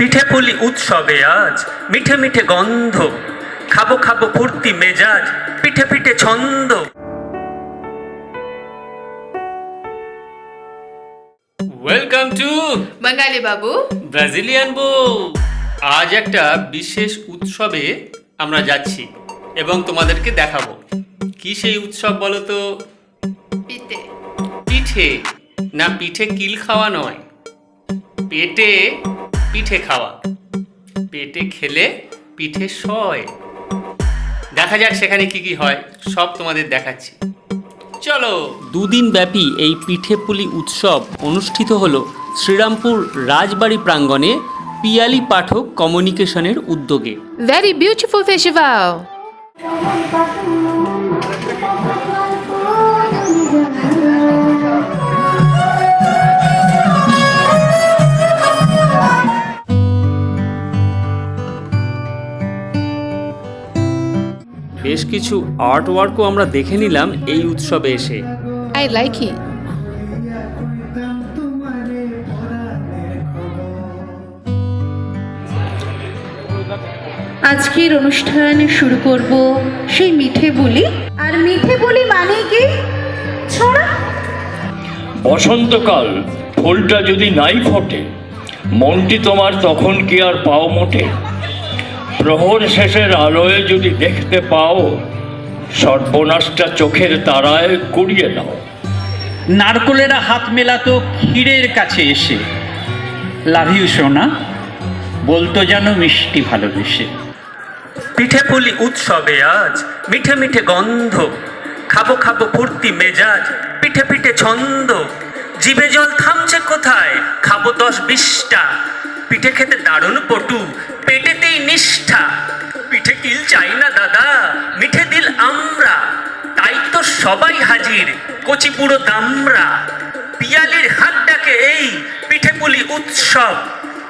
উৎসবে আজ মিঠে মিঠে গন্ধ। খাব খাব ফুর্তি মেজাজ পিঠে পিঠে ছন্দ। Welcome to Bangali Babu. Brazilian বউ আজ একটা বিশেষ উৎসবে আমরা যাচ্ছি এবং তোমাদেরকে দেখাবো। কি সেই উৎসব বলো তো পিতে পিঠে? না পিঠে কিল খাওয়া নয়। পেটে পিঠে খাওয়া। পেটে খেলে পিঠে সয়। দেখা যাক সেখানে কি কি হয় সব তোমাদের দেখাচ্ছি। চলো। দুদিন ব্যাপী এই পিঠে পুলি উৎসব অনুষ্ঠিত হলো শ্রীরামপুর রাজবাড়ি প্রাঙ্গণে পিয়ালি পাঠক কমিউনিকেশনের উদ্যোগে। ভেরি বিউটিফুল ফেস্টিভ্যাল বেশ কিছু আর্ট ওয়ার্কও আমরা দেখে নিলাম এই উৎসবে এসে। আই লাইক ইট আজকের অনুষ্ঠান শুরু করব সেই মিঠে বলি। আর মিঠে বলি মানে কি? ছড়া। বসন্তকাল ফুলটা যদি নাই ফোটে মনটি তোমার তখন কি আর পাও মোটে? প্রহর শেষের আলোয় যদি দেখতে পাও সর্বনাশটা চোখের তারায় কুড়িয়ে নাও। নারকোলেরা হাত মেলাতো ক্ষীরের কাছে এসে। লাভ ইউ সোনা। বলতো যেন মিষ্টি ভালোবেসে। পিঠে পুলি উৎসবে আজ মিঠে মিঠে গন্ধ। খাব খাব ফুর্তি মেজাজ পিঠে পিঠে ছন্দ। জিভে জল থামছে কোথায়? খাব দশ বিশটা। পিঠে খেতে দারুণ পটু, পেটেতেই নিষ্ঠা। পিঠে কিল চাই না দাদা, মিঠে দিল আমরা, তাই তো সবাই হাজির, কচি পুরো দামরা। পিয়ালির হাত ডাকে এই পিঠে পুলি উৎসব,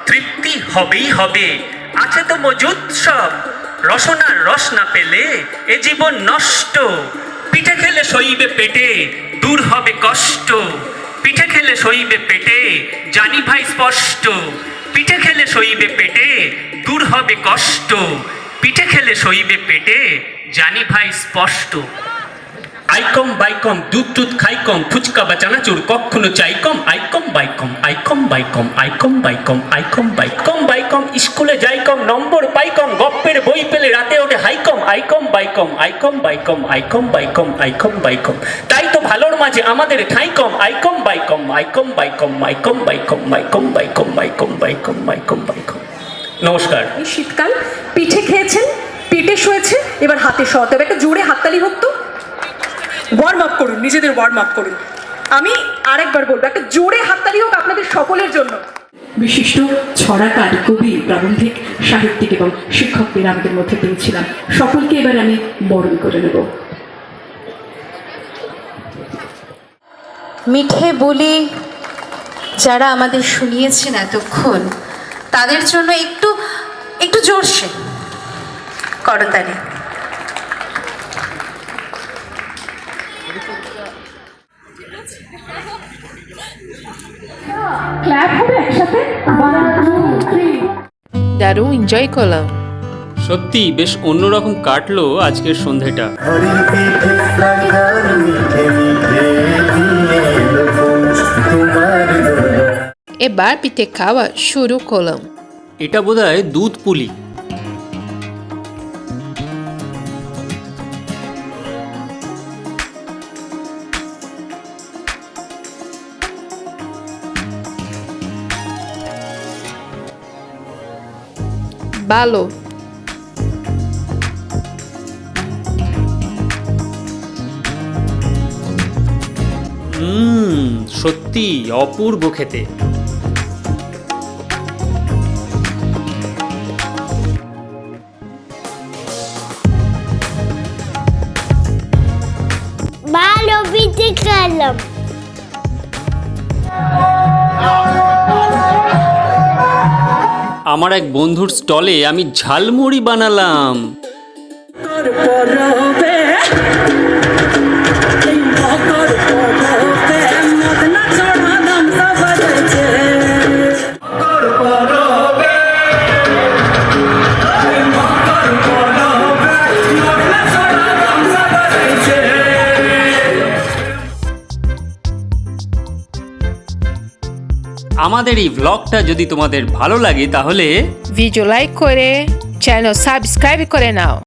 তৃপ্তি হবেই হবে, আছে তো মজুদ সব। রসনার রস না পেলে এ জীবন নষ্ট। পিঠে খেলে সইবে পেটে, দূর হবে কষ্ট। পিঠে খেলে সইবে পেটে, জানি ভাই স্পষ্ট। পিঠে খেলে সইবে পেটে, দূর হবে কষ্ট। পিঠে খেলে সইবে পেটে, জানি ভাই স্পষ্ট। আইকম বাইকম, দুধ টুধ খাই কম ফুচকা বা চানাচুর কখনো চাইকম। আইকম বাইকম আইকম বাইকম আইকম বাইকম আইকম বাইকম। বাইকম স্কুলে যাই কম নম্বর পাই কম গপ্পের বই পেলে রাতে ওঠে হাইকম, আইকম, বাইকম আইকম বাইকম আইকম বাইকম আইকম, বাইকম। তাই তো ভালোর মাঝে আমাদের ঠাই কম আইকম, বাইকম আইকম, বাইকম মাইকম বাইকম মাইকম বাইকম মাইকম বাইকম মাইকম বাইকম। নমস্কার। এই শীতকাল পিঠে খেয়েছেন, পেটে শুয়েছে, এবার হাতে শোয়াতে হবে। একটা জোরে হাততালি হোক তো। ওয়ার্ম আপ করুন, নিজেদের ওয়ার্ম আপ করুন। আমি আরেকবার বলব, একটা জোরে হাততালি হোক আপনাদের সকলের জন্য। বিশিষ্ট ছড়াকার কবি, প্রাবন্ধিক, সাহিত্যিক এবং শিক্ষকদের আমাদের মধ্যে পেয়েছিলাম সকলকে এবার আমি বরণ করে নেব। মিঠে বলি, যারা আমাদের শুনিয়েছেন এতক্ষণ, তাদের জন্য একটু একটু জোরসে, করতালি। দারু এনজয় করলাম সত্যি বেশ অন্যরকম কাটলো আজকের সন্ধ্যাটা। এবার পিঠে খাওয়া শুরু করলাম। এটা বোধহয় দুধ পুলি। ভালো। হুম সত্যি অপূর্ব খেতে। ভালো পিঠে খেলাম। আমার এক বন্ধুর স্টলে আমি ঝালমুড়ি বানালাম। আমাদের এই ব্লগটা যদি তোমাদের ভালো লাগে তাহলে ভিডিও লাইক করে চ্যানেল সাবস্ক্রাইব করে নাও।